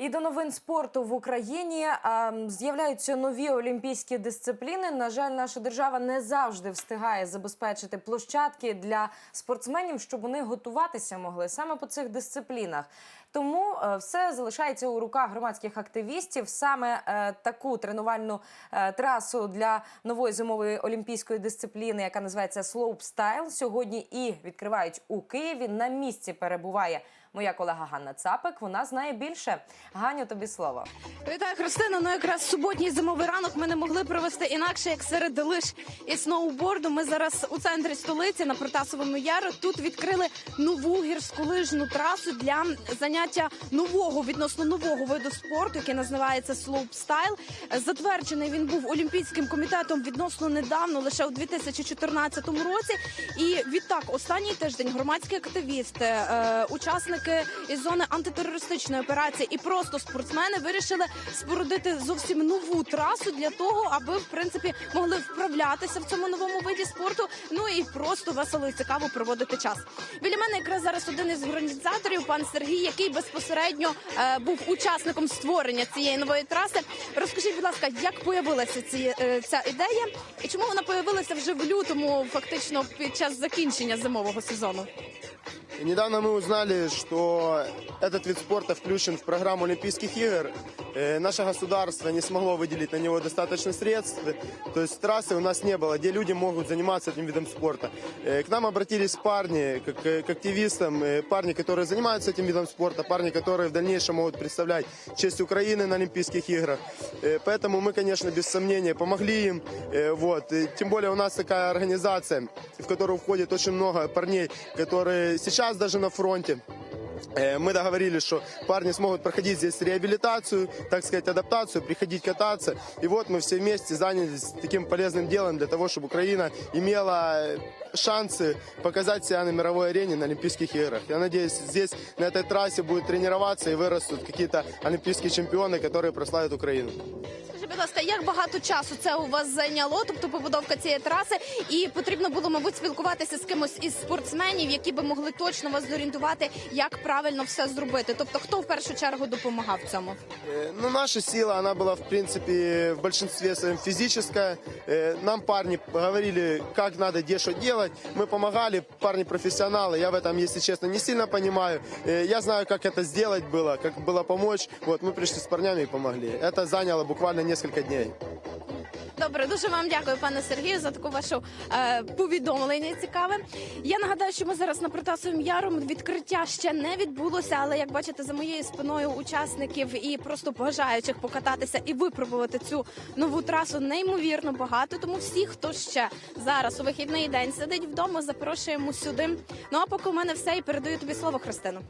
І до новин спорту в Україні з'являються нові олімпійські дисципліни. На жаль, наша держава не завжди встигає забезпечити площадки для спортсменів, щоб вони готуватися могли саме по цих дисциплінах. Тому е, все залишається у руках громадських активістів. Саме е, таку тренувальну е, трасу для нової зимової олімпійської дисципліни, яка називається Slopestyle, сьогодні і відкривають у Києві. На місці перебуває моя колега Ганна Цапик. Вона знає більше. Ганю, тобі слово. Вітаю, Христина. Ну якраз суботній зимовий ранок ми не могли провести інакше, як серед лиш і сноуборду. Ми зараз у центрі столиці на Протасовому яру. Тут відкрили нову гірську лижну трасу для заняття нового відносно нового виду спорту, який називається слоупстайл. Затверджений він був олімпійським комітетом відносно недавно, лише у 2014 році. І відтак, останній тиждень громадські активісти, е, учасники із зони антитерористичної операції і просто спортсмени вирішили спорудити зовсім нову трасу для того, аби в принципі могли вправлятися в цьому новому виді спорту. Ну і просто весело і цікаво проводити час. Біля мене якраз зараз один із організаторів, пан Сергій, який безпосередньо е, був учасником створення цієї нової траси. Розкажіть, будь ласка, як появилася ці, е, ця ідея, і чому вона появилася вже в лютому, фактично під час закінчення зимового сезону? Недавно мы узнали, что этот вид спорта включен в программу Олимпийских игр. Э, Наше государство не смогло выделить на него достаточно средств. То есть трассы у нас не было, где люди могут заниматься этим видом спорта. Э, К нам обратились парни, как э, к активистам, э, парни, которые занимаются этим видом спорта, парни, которые в дальнейшем могут представлять честь Украины на Олимпийских играх. Э, Поэтому мы, конечно, без сомнения помогли им. Э, Вот. И Тем более у нас такая организация, в которую входит очень много парней, которые сейчас даже на фронте. Мы договорились, что парни смогут проходить здесь реабилитацию, так сказать, адаптацию, приходить кататься. И вот мы все вместе занялись таким полезным делом для того, чтобы Украина имела шансы показать себя на мировой арене на Олимпийских играх. Я надеюсь, здесь на этой трассе будут тренироваться и вырастут какие-то олимпийские чемпионы, которые прославят Украину. Скажіть, будь ласка, як багато часу це у вас зайняло, тобто побудовка цієї траси, і потрібно було, мабуть, спілкуватися з кимось із спортсменів, які би могли точно вас зорієнтувати, як правильно все зробити. Тобто, хто в першу чергу допомагав в цьому? Э, Ну, наша сила, она была, в принципе, в большинстве своем физическая. Э, Нам парни говорили, как надо, где что делать. Мы помогали, парни профессионалы. Я в этом, если честно, не сильно понимаю. Э, Я знаю, как это сделать было, как было помочь. Вот, мы пришли с парнями и помогли. Это заняло буквально несколько дней. Добре, дуже вам дякую, пане Сергію, за таку вашу е, повідомлення. Цікаве. Я нагадаю, що ми зараз на Протасовим яром відкриття ще не відбулося, але як бачите, за моєю спиною учасників і просто бажаючих покататися і випробувати цю нову трасу неймовірно багато. Тому всі, хто ще зараз у вихідний день сидить вдома, запрошуємо сюди. Ну а поки у мене все і передаю тобі слово, Христину.